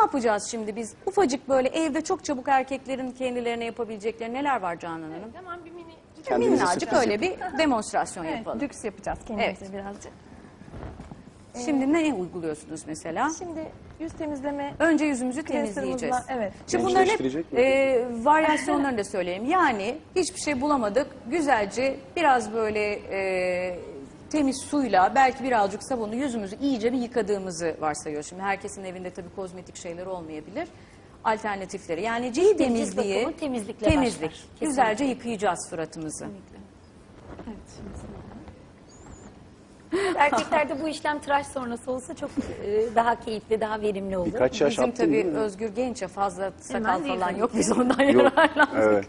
yapacağız şimdi biz? Ufacık böyle evde çok çabuk erkeklerin kendilerine yapabilecekleri neler var Canan Hanım? Hemen bir mini Kendinize Minnacık sürpriz öyle bir demonstrasyon evet, yapalım. lüks yapacağız kendimize Evet. birazcık. Şimdi ne uyguluyorsunuz mesela? Şimdi yüz temizleme Önce yüzümüzü Cleanser'ımızla, temizleyeceğiz. evet. Şimdi bunların hep Gençleştirecek mi? e, varyasyonlarını da söyleyeyim. Yani hiçbir şey bulamadık. Güzelce biraz böyle e, temiz suyla belki birazcık sabunu yüzümüzü iyice bir yıkadığımızı varsayıyoruz. Şimdi herkesin evinde tabii kozmetik şeyler olmayabilir. Alternatifleri yani cilt temizliği, bakımı temizlikle temizlik. başlar. Güzelce yıkayacağız suratımızı. Evet, şimdi Erkeklerde bu işlem tıraş sonrası olsa çok e, daha keyifli, daha verimli olur. Birkaç yaş Bizim attın tabii değil mi? Özgür Genç'e fazla sakal Hemen değil falan yok. Biz ondan yararlandık. Evet.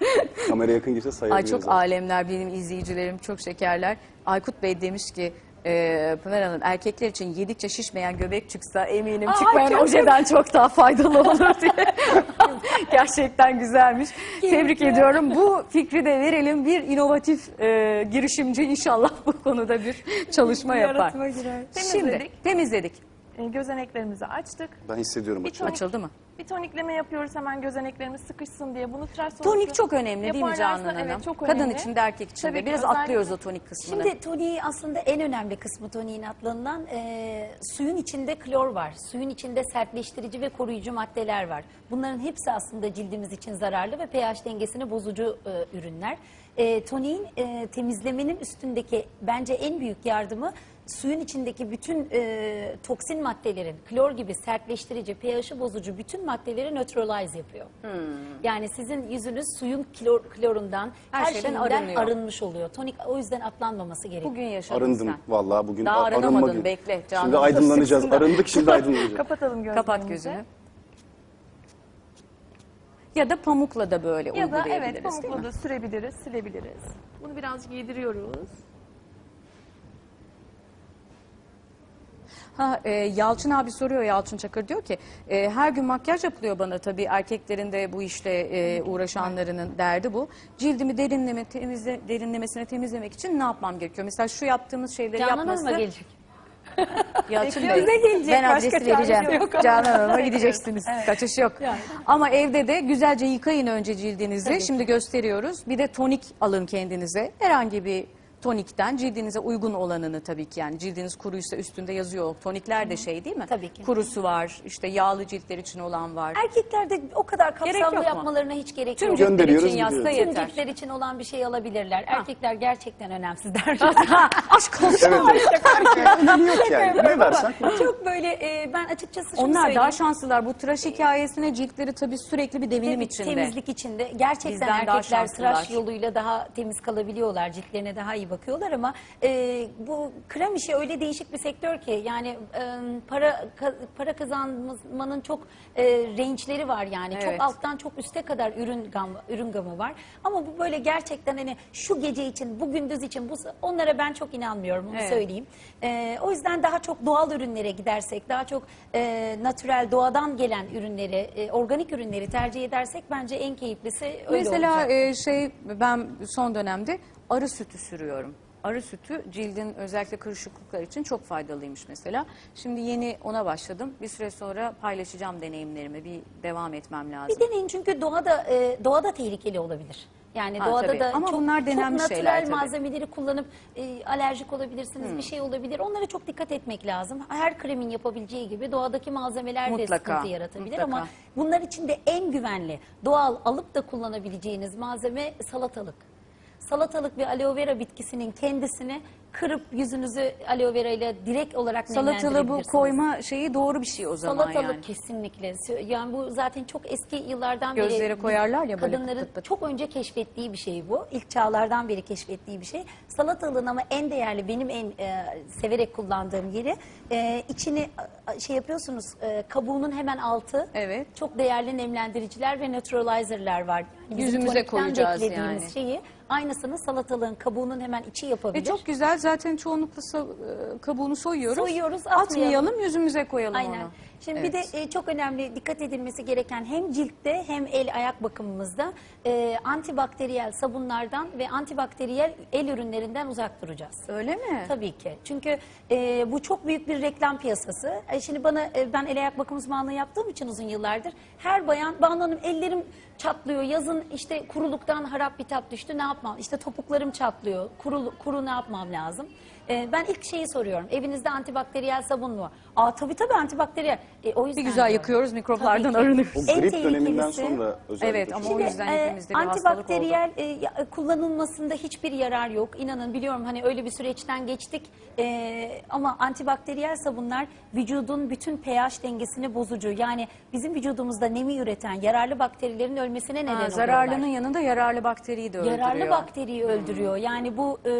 Kamera yakın girse Ay sayabiliriz. çok alemler benim izleyicilerim çok şekerler. Aykut Bey demiş ki e, Pınar Hanım erkekler için yedikçe şişmeyen göbek çıksa eminim Ay, çıkmayan çok ojeden çok daha faydalı olur diye. Gerçekten güzelmiş. Tebrik ediyorum. Bu fikri de verelim. Bir inovatif e, girişimci inşallah bu konuda bir çalışma yapar. Yaratıma girer. Şimdi Temizledik. E, gözeneklerimizi açtık. Ben hissediyorum Bir açıldı. tonik- Açıldı mı? Bir tonikleme yapıyoruz hemen gözeneklerimiz sıkışsın diye. Bunu tıraş sonrası Tonik çok önemli değil mi yaparlarsa- Canan Hanım? Evet çok Kadın önemli. için de erkek için Tabii de. ki, Biraz özellikle- atlıyoruz o tonik kısmını. Şimdi toniği aslında en önemli kısmı toniğin atlığından e, suyun içinde klor var. Suyun içinde sertleştirici ve koruyucu maddeler var. Bunların hepsi aslında cildimiz için zararlı ve pH dengesini bozucu e, ürünler. E, toniğin e, temizlemenin üstündeki bence en büyük yardımı suyun içindeki bütün e, toksin maddelerin, klor gibi sertleştirici, pH'i bozucu bütün maddeleri neutralize yapıyor. Hmm. Yani sizin yüzünüz suyun klor, klorundan, Her her, şeyden şeyden arınıyor. arınmış oluyor. Tonik o yüzden atlanmaması gerekiyor. Bugün yaşadın Arındım sen. vallahi bugün. Daha a- arınma arınamadın, günü. bekle, Canan. Şimdi aydınlanacağız. Arındık şimdi aydınlanacağız. Kapatalım gözlerimizi. Kapat gözünü. Ya da pamukla da böyle Ya da uygulayabiliriz evet değil mi? pamukla da sürebiliriz, silebiliriz. Bunu birazcık yediriyoruz. Ha, e, Yalçın abi soruyor Yalçın Çakır diyor ki e, her gün makyaj yapılıyor bana tabii erkeklerin de bu işle e, uğraşanlarının derdi bu. Cildimi derinleme, temizle, derinlemesine temizlemek için ne yapmam gerekiyor? Mesela şu yaptığımız şeyleri Canan yapması. Hanım'a gelecek. Yalçın Bey, bize gelecek, ben başka adresi çaresi vereceğim. yok. Canan Hanım'a gideceksiniz. Kaçış yok. Ama evde de güzelce yıkayın önce cildinizi. Şimdi gösteriyoruz. Bir de tonik alın kendinize. Herhangi bir tonikten cildinize uygun olanını tabii ki yani cildiniz kuruysa üstünde yazıyor. Tonikler de şey değil mi? Tabii ki. Kurusu var. işte yağlı ciltler için olan var. Erkeklerde o kadar Gerek kapsamlı mu? yapmalarına hiç gerek Tüm yok. ciltler Gönderiyoruz, için yazsa gidiyoruz. Tüm yeter. ciltler için olan bir şey alabilirler. Erkekler gerçekten önemsizler. Aşk olsun. Yok yani. Ne versen. Çok böyle e, ben açıkçası şunu Onlar söyleyeyim. daha şanslılar. Bu tıraş hikayesine ciltleri tabii sürekli bir devinim Tabii içinde. Temizlik içinde. Gerçekten Bizden daha erkekler şanslılar. tıraş yoluyla daha temiz kalabiliyorlar. Ciltlerine daha iyi bakıyorlar ama e, bu krem işi öyle değişik bir sektör ki yani e, para ka- para kazanmanın çok e, range'leri var yani. Evet. Çok alttan çok üste kadar ürün gamı, ürün gamı var. Ama bu böyle gerçekten hani şu gece için, bu gündüz için bu onlara ben çok inanmıyorum onu Evet. söyleyeyim. E, o yüzden daha çok doğal ürünlere gidersek, daha çok e, natürel doğadan gelen ürünleri, e, organik ürünleri tercih edersek bence en keyiflisi öyle Mesela olacak. e, şey ben son dönemde arı sütü sürüyorum. Arı sütü cildin özellikle kırışıklıklar için çok faydalıymış mesela. Şimdi yeni ona başladım. Bir süre sonra paylaşacağım deneyimlerimi. Bir devam etmem lazım. Bir deneyin çünkü doğada e, doğada tehlikeli olabilir. Yani Ha, doğada tabii. da Ama çok, bunlar denenmiş çok şeyler natürel tabii. malzemeleri kullanıp e, alerjik olabilirsiniz, bir şey olabilir. Onlara çok dikkat etmek lazım. Her kremin yapabileceği gibi doğadaki malzemeler de Mutlaka, sıkıntı yaratabilir mutlaka. ama bunlar için de en güvenli, doğal alıp da kullanabileceğiniz malzeme salatalık. Salatalık ve aloe vera bitkisinin kendisini kırıp yüzünüzü aloe vera ile direkt olarak Salatalı bu koyma şeyi doğru bir şey o zaman Salatalık yani. kesinlikle. Yani bu zaten çok eski yıllardan beri Gözlere koyarlar ya böyle kadınların pıt pıt. çok önce keşfettiği bir şey bu. İlk çağlardan beri keşfettiği bir şey. Salatalığın ama en değerli benim en e, severek kullandığım yeri e, içini şey yapıyorsunuz e, kabuğunun hemen altı. Evet. Çok değerli nemlendiriciler ve neutralizer'lar var. Yani Yüzümüze koyacağız yani. şeyi aynısını salatalığın kabuğunun hemen içi yapabilir. E çok güzel zaten çoğunlukla sa- e, kabuğunu soyuyoruz. Soyuyoruz, Atmayalım, atmayalım. yüzümüze koyalım Aynen. onu. Şimdi bir Evet. de e, çok önemli dikkat edilmesi gereken hem ciltte hem el ayak bakımımızda e, antibakteriyel sabunlardan ve antibakteriyel el ürünlerinden uzak duracağız. Öyle mi? Tabii ki. Çünkü e, bu çok büyük bir reklam piyasası. E, şimdi bana e, ben el ayak bakım uzmanlığı yaptığım için uzun yıllardır her bayan Banu Hanım ellerim çatlıyor. Yazın işte kuruluktan harap bitap düştü. Ne yapmam? İşte topuklarım çatlıyor. Kuru, kuru ne yapmam lazım? E, ben ilk şeyi soruyorum. Evinizde antibakteriyel sabun mu? Aa tabii tabii antibakteriyel. E, o Bir yüzden güzel diyorum. yakıyoruz, mikroplardan Tabii ki. arınıyoruz. O En grip döneminden tehlikelisi- sonra özellikle. Evet, ama o yüzden e, hepimizde bir antibakteriyel e, ya- kullanılmasında hiçbir yarar yok. İnanın biliyorum hani öyle bir süreçten geçtik. E, ama antibakteriyel sabunlar vücudun bütün pH dengesini bozucu. Yani bizim vücudumuzda nemi üreten yararlı bakterilerin ölmesine neden Ha, oluyorlar. zararlının yanında yararlı bakteriyi de öldürüyor. Yararlı bakteriyi öldürüyor. Yani bu e,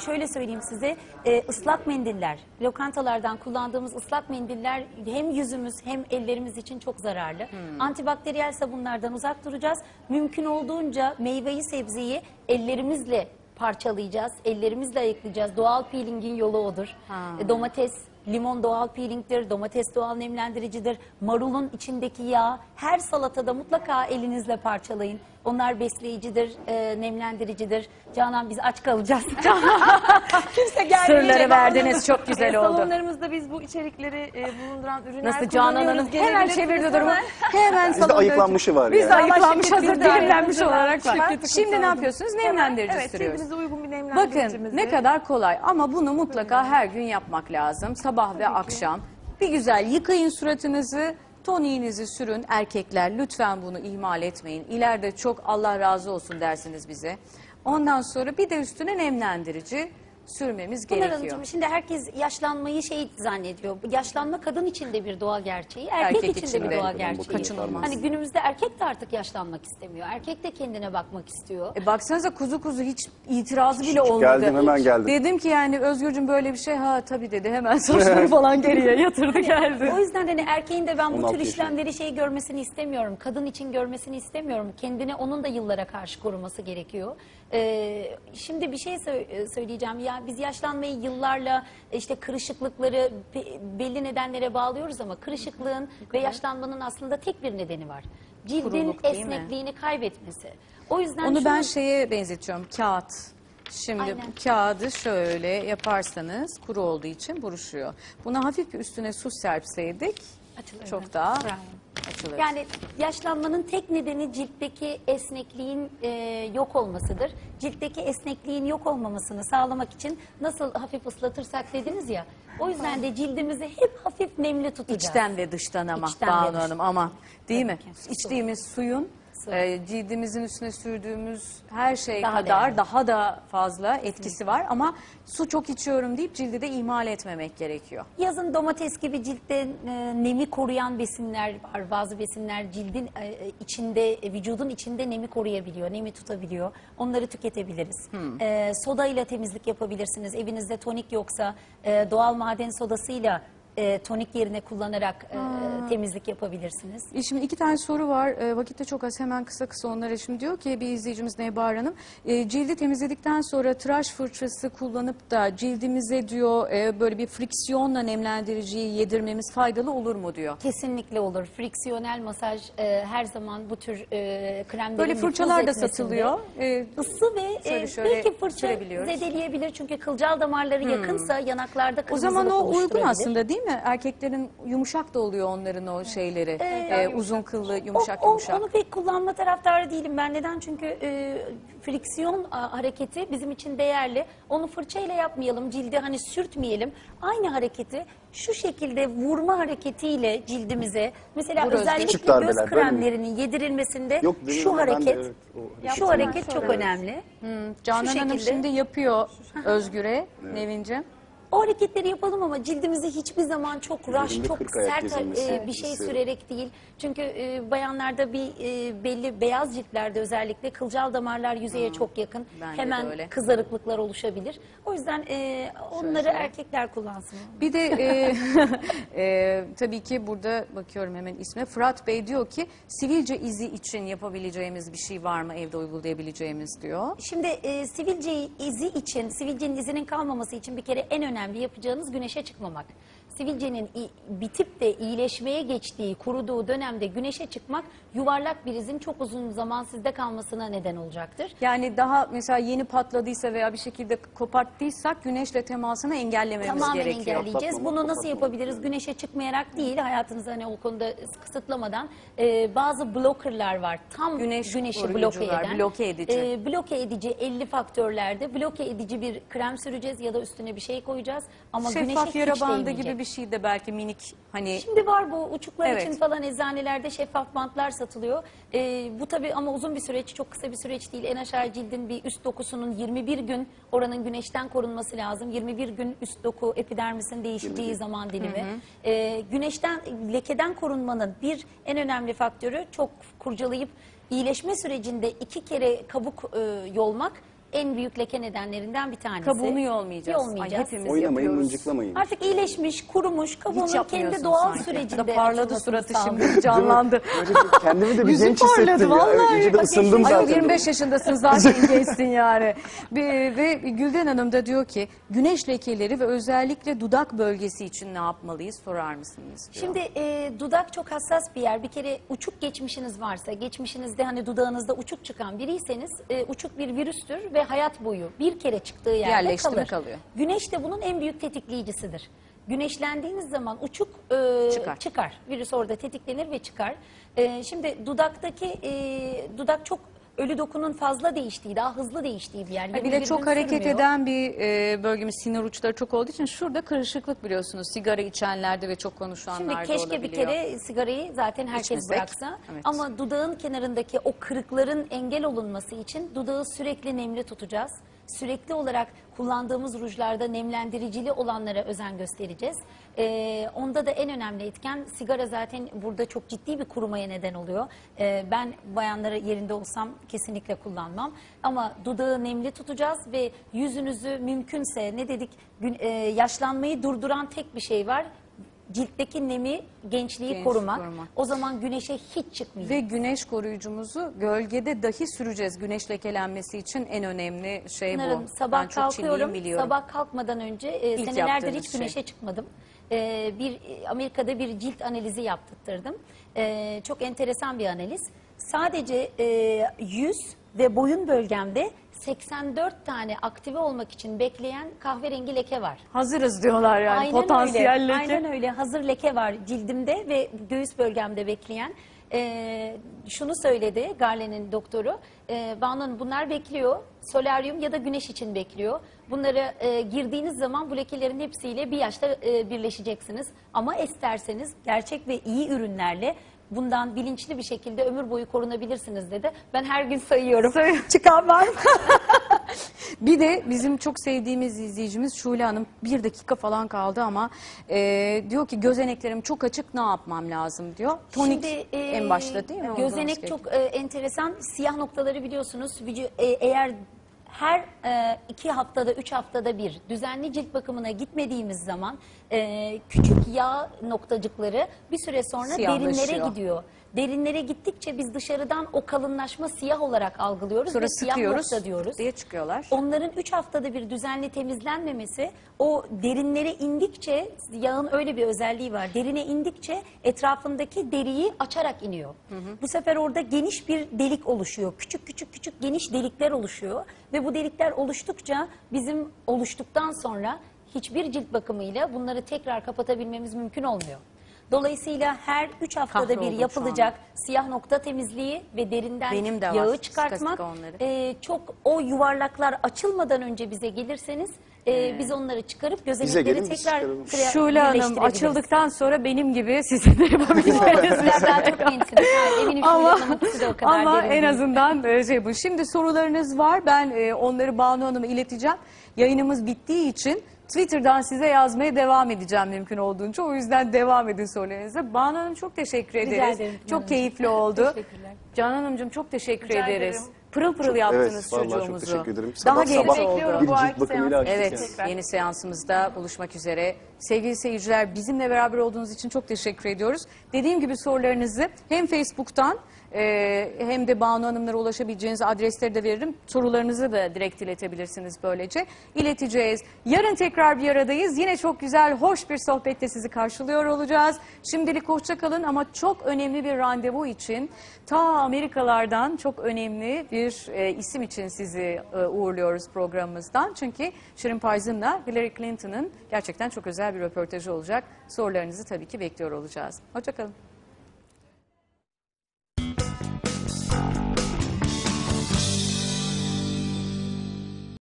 şöyle söyleyeyim size e, ıslak mendiller, lokantalardan kullandığımız ıslak mendiller hem yüzümüz hem ellerimiz için çok zararlı. Antibakteriyel sabunlardan uzak duracağız. Mümkün olduğunca meyveyi sebzeyi ellerimizle parçalayacağız. Ellerimizle ayıklayacağız. Doğal peelingin yolu odur. E, domates Limon doğal peelingdir, domates doğal nemlendiricidir. Marulun içindeki yağ her salatada mutlaka elinizle parçalayın. Onlar besleyicidir, e, nemlendiricidir. Canan biz aç kalacağız. Kimse gelmeyecek. Sırları verdiniz, çok güzel E, oldu. Salonlarımızda biz bu içerikleri e, bulunduran ürünler Nasıl Canan Hanım kullanıyoruz. hemen Gelebilirsiniz çevirdi durumu. hemen. Hemen Bizde salonda- ayıklanmışı var Bizde yani. ayıklanmış Ama hazır biz de dilimlenmiş ayıklanmış olarak var. olarak Şimdi ne yapıyorsunuz? Nemlendirici Evet, sürüyoruz. cildinize uygun bir Bakın nemlendiricimizi. ne kadar kolay ama bunu mutlaka her gün yapmak lazım. Sabah ve akşam. Bir güzel yıkayın suratınızı, toniğinizi sürün. Erkekler lütfen bunu ihmal etmeyin. İleride çok Allah razı olsun dersiniz bize. Ondan sonra bir de üstüne nemlendirici sürmemiz Pınar gerekiyor. Hanımcığım şimdi herkes yaşlanmayı şey zannediyor. Yaşlanma kadın için de bir doğal gerçeği, erkek, Erkek için, için de bir de bu gerçeği. kaçınılmaz. Hani günümüzde erkek de artık yaşlanmak istemiyor. Erkek de kendine bakmak istiyor. E baksanıza kuzu kuzu hiç itirazı bile olmadı. geldim, hemen geldim. Dedim ki yani Özgürcüm böyle bir şey ha tabii dedi hemen saçları falan geriye yatırdı geldi. O yüzden hani erkeğin de ben bu 16 tür yaşında. işlemleri şey görmesini istemiyorum. Kadın için görmesini istemiyorum. Kendine onun da yıllara karşı koruması gerekiyor. Ee, şimdi bir şey sö- söyleyeceğim. Ya biz yaşlanmayı yıllarla işte kırışıklıkları be- belli nedenlere bağlıyoruz ama kırışıklığın ve yaşlanmanın aslında tek bir nedeni var. Cildin Kuruluk esnekliğini kaybetmesi. O yüzden Onu ben şunu- şeye benzetiyorum kağıt. Şimdi Aynen. kağıdı şöyle yaparsanız kuru olduğu için buruşuyor. Buna hafif bir üstüne su serpseydik Açılır. çok daha Bravo. Açılır. Yani yaşlanmanın tek nedeni ciltteki esnekliğin e, yok olmasıdır. Ciltteki esnekliğin yok olmamasını sağlamak için nasıl hafif ıslatırsak dediniz ya. O yüzden de cildimizi hep hafif nemli tutacağız. İçten ve dıştan ama İçten ve Banu dıştan. Hanım ama değil Tabii mi? ki. İçtiğimiz suyun E, cildimizin üstüne sürdüğümüz her şey Daha kadar değerli. daha da fazla etkisi var ama su çok içiyorum deyip cildi de ihmal etmemek gerekiyor. Yazın domates gibi ciltte e, nemi koruyan besinler var. Bazı besinler cildin e, e, içinde, e, vücudun içinde nemi koruyabiliyor, nemi tutabiliyor. Onları tüketebiliriz. E, soda ile temizlik yapabilirsiniz. Evinizde tonik yoksa e, doğal maden sodasıyla e, tonik yerine kullanarak e, temizlik yapabilirsiniz. E Şimdi iki tane soru var. E, vakit de çok az. Hemen kısa kısa onlara şimdi diyor ki bir izleyicimiz Nebahar Hanım. E, cildi temizledikten sonra tıraş fırçası kullanıp da cildimize diyor e, böyle bir friksiyonla nemlendiriciyi yedirmemiz faydalı olur mu diyor. Kesinlikle olur. Friksiyonel masaj e, her zaman bu tür e, kremlerin Böyle nüfuz fırçalar da etmesinde- satılıyor. E, Isı ve e, şöyle belki fırça sürebiliyoruz. zedeleyebilir çünkü kılcal damarları yakınsa yanaklarda o kırmızılık zaman o uygun oluşturabilir. aslında değil mi? Erkeklerin yumuşak da oluyor onların o şeyleri. E, uzun kıllı yumuşak O- o- yumuşak. Onu pek kullanma taraftarı değilim ben. Neden? Çünkü e, friksiyon a, hareketi bizim için değerli. Onu fırçayla yapmayalım, cildi hani sürtmeyelim. Aynı hareketi şu şekilde vurma hareketiyle cildimize mesela Vur Özge. özellikle darbeler, göz böyle mi? kremlerinin yedirilmesinde Yok, şu bilmiyorum, ben de hareket evet, o şu hareket çok Evet. önemli. Canan şu Hanım şekilde. şimdi yapıyor Özgür'e, Nevin'ciğim. O hareketleri yapalım ama cildimizi hiçbir zaman çok Üzerinde çok kırk ayak sert gezilmesi e, bir şey istiyorum. sürerek değil. Çünkü e, bayanlarda bir e, belli beyaz ciltlerde özellikle kılcal damarlar yüzeye çok yakın. Bende de Hemen öyle. kızarıklıklar oluşabilir. O yüzden e, onları erkekler kullansın. Bir de e, e, tabii ki burada bakıyorum hemen isme. Fırat Bey diyor ki sivilce izi için yapabileceğimiz bir şey var mı evde uygulayabileceğimiz diyor. Şimdi e, sivilce izi için, sivilcenin izinin kalmaması için bir kere en önemli yapacağınız güneşe çıkmamak. Sivilcenin bitip de iyileşmeye geçtiği, kuruduğu dönemde güneşe çıkmak yuvarlak bir izin çok uzun zaman sizde kalmasına neden olacaktır. Yani daha mesela yeni patladıysa veya bir şekilde koparttıysak güneşle temasını engellememiz Tamamen gerekiyor. engelleyeceğiz. Atlatmamak, Bunu nasıl yapabiliriz? Güneşe çıkmayarak değil, hayatınızı hani o konuda kısıtlamadan e, bazı blockerlar var. Tam Güneş güneşi bloke eden. bloke edici. E, bloke edici 50 faktörlerde bloke edici bir krem süreceğiz ya da üstüne bir şey koyacağız. Ama Şeffaf yara bandı gibi bir şey de belki minik hani Şimdi var bu uçuklar Evet. için falan eczanelerde şeffaf bantlar satılıyor. Ee, bu tabii ama uzun bir süreç, çok kısa bir süreç değil. En aşağı cildin bir üst dokusunun 21 gün oranın güneşten korunması lazım. 21 gün üst doku epidermisin değişeceği zaman dilimi. Ee, güneşten, lekeden korunmanın bir en önemli faktörü çok kurcalayıp iyileşme sürecinde iki kere kabuk e, yolmak en büyük leke nedenlerinden bir tanesi. kabuğunu yolmayacağız. Ay, Yolmayacağız. hepimiz Oynamayın, yapıyoruz. mıncıklamayın. Artık iyileşmiş, kurumuş, kabuğunun kendi doğal sanki. sürecinde Parladı açılmasını suratı şimdi canlandı. Böyle bir- kendimi de bir Yüzü genç parladı hissettim ya. vallahi. İyice de ısındım Ay, zaten. 25 yaşındasın zaten gençsin yani. Ve, ve Gülden Hanım da diyor ki güneş lekeleri ve özellikle dudak bölgesi için ne yapmalıyız sorar mısınız? diyor. Şimdi e, dudak çok hassas bir yer. Bir kere uçuk geçmişiniz varsa, geçmişinizde hani dudağınızda uçuk çıkan biriyseniz e, uçuk bir virüstür ve hayat boyu bir kere çıktığı yerde Yerleşti mi kalır. kalıyor. Güneş de bunun en büyük tetikleyicisidir. Güneşlendiğiniz zaman uçuk e, Çıkar. çıkar. Virüs orada tetiklenir ve çıkar. E, şimdi dudaktaki e, dudak çok ölü dokunun fazla değiştiği, daha hızlı değiştiği bir yer. Ha, bir 21 de çok hareket sürmüyor. eden bir e, bölgemiz sinir uçları çok olduğu için şurada kırışıklık biliyorsunuz. Sigara içenlerde ve çok Şimdi konuşanlarda keşke bir olabiliyor. kere sigarayı zaten herkes İçmesek, bıraksa. evet. Ama dudağın kenarındaki o kırıkların engel olunması için dudağı sürekli nemli tutacağız. Sürekli olarak kullandığımız rujlarda nemlendiricili olanlara özen göstereceğiz. Ee, onda da en önemli etken sigara zaten burada çok ciddi bir kurumaya neden oluyor. Ee, ben bayanlara yerinde olsam kesinlikle kullanmam. Ama dudağı nemli tutacağız ve yüzünüzü mümkünse ne dedik gün- e, yaşlanmayı durduran tek bir şey var ciltteki nemi, gençliği Genç korumak. korumak. O zaman güneşe hiç çıkmayacak. Ve güneş koruyucumuzu gölgede dahi süreceğiz. Güneş lekelenmesi için en önemli şey Bunların bu. sabah ben çok kalkıyorum. biliyorum. Sabah kalkmadan önce e, İlk senelerdir yaptığınız hiç güneşe şey. çıkmadım. E, bir e, Amerika'da bir cilt analizi yaptırttırdım. E, çok enteresan bir analiz. Sadece e, yüz ve boyun bölgemde 84 tane aktive olmak için bekleyen kahverengi leke var. Hazırız diyorlar yani Aynen potansiyel öyle. leke. Aynen öyle. Hazır leke var cildimde ve göğüs bölgemde bekleyen. Ee, şunu söyledi Garlen'in doktoru. Ee, Banu Hanım bunlar bekliyor. Solaryum ya da güneş için bekliyor. Bunları e, girdiğiniz zaman bu lekelerin hepsiyle bir yaşta e, birleşeceksiniz. Ama isterseniz gerçek ve iyi ürünlerle bundan bilinçli bir şekilde ömür boyu korunabilirsiniz dedi. Ben her gün sayıyorum. Say- Çıkan var mı? Bir de bizim çok sevdiğimiz izleyicimiz Şule Hanım bir dakika falan kaldı ama e, diyor ki gözeneklerim çok açık ne yapmam lazım diyor. Tonik Şimdi, e, en başta değil mi? Gözenek çok e, enteresan. Siyah noktaları biliyorsunuz. Vücu- e, eğer her e, iki haftada, üç haftada bir düzenli cilt bakımına gitmediğimiz zaman e, küçük yağ noktacıkları bir süre sonra derinlere Siyahlaşıyor. gidiyor. Derinlere gittikçe biz dışarıdan o kalınlaşma siyah olarak algılıyoruz Sonra ve siyah sıkıyoruz nokta diyoruz. diye çıkıyorlar. Onların 3 haftada bir düzenli temizlenmemesi o derinlere indikçe yağın öyle bir özelliği var. Derine indikçe etrafındaki deriyi açarak iniyor. Bu sefer orada geniş bir delik oluşuyor. Küçük küçük küçük geniş delikler oluşuyor ve bu delikler oluştukça bizim oluştuktan sonra hiçbir cilt bakımıyla bunları tekrar kapatabilmemiz mümkün olmuyor. Dolayısıyla her 3 haftada Kahroldum bir yapılacak siyah nokta temizliği ve derinden Benim de var. yağı çıkartmak sıkı onları. e, çok o yuvarlaklar açılmadan önce bize gelirseniz e, biz onları çıkarıp gözenekleri gelin, biz tekrar çıkaralım. Şule Hanım birleştirebiliriz. açıldıktan sonra benim gibi sizin de yapabileceğiniz Sizler daha çok gençsiniz. Eminim ama, Şule Hanım'ın ikisi de o kadar ama derin en değil. azından e, şey bu. Şimdi sorularınız var. Ben e, onları Banu Hanım'a ileteceğim. Yayınımız bittiği için Twitter'dan size yazmaya devam edeceğim mümkün olduğunca. O yüzden devam edin sorularınıza. Banu Hanım çok teşekkür Rica ederiz. ederim Çok keyifli oldu. Teşekkürler. Canan Hanımcığım çok teşekkür Rica ederiz. ederim. pırıl pırıl yaptınız evet, vallahi çok çocuğumuzu. teşekkür ederim. Daha Sabah sabah oldu. Bekliyorum Bir bu bakımıyla seansı Evet, tekrar. yeni seansımızda buluşmak üzere. Sevgili seyirciler, bizimle beraber olduğunuz için çok teşekkür ediyoruz. Dediğim gibi sorularınızı hem Facebook'tan e, hem de Banu Hanımlara ulaşabileceğiniz adresleri de veririm. Sorularınızı da direkt iletebilirsiniz böylece. İleteceğiz. Yarın tekrar bir aradayız. Yine çok güzel, hoş bir sohbette sizi karşılıyor olacağız. Şimdilik hoşça kalın ama çok önemli bir randevu için ta Amerikalardan çok önemli bir e, isim için sizi e, uğurluyoruz programımızdan. Çünkü Sharon Parsons'la Hillary Clinton'ın gerçekten çok özel bir röportajı olacak. Sorularınızı tabii ki bekliyor olacağız. Hoşça kalın.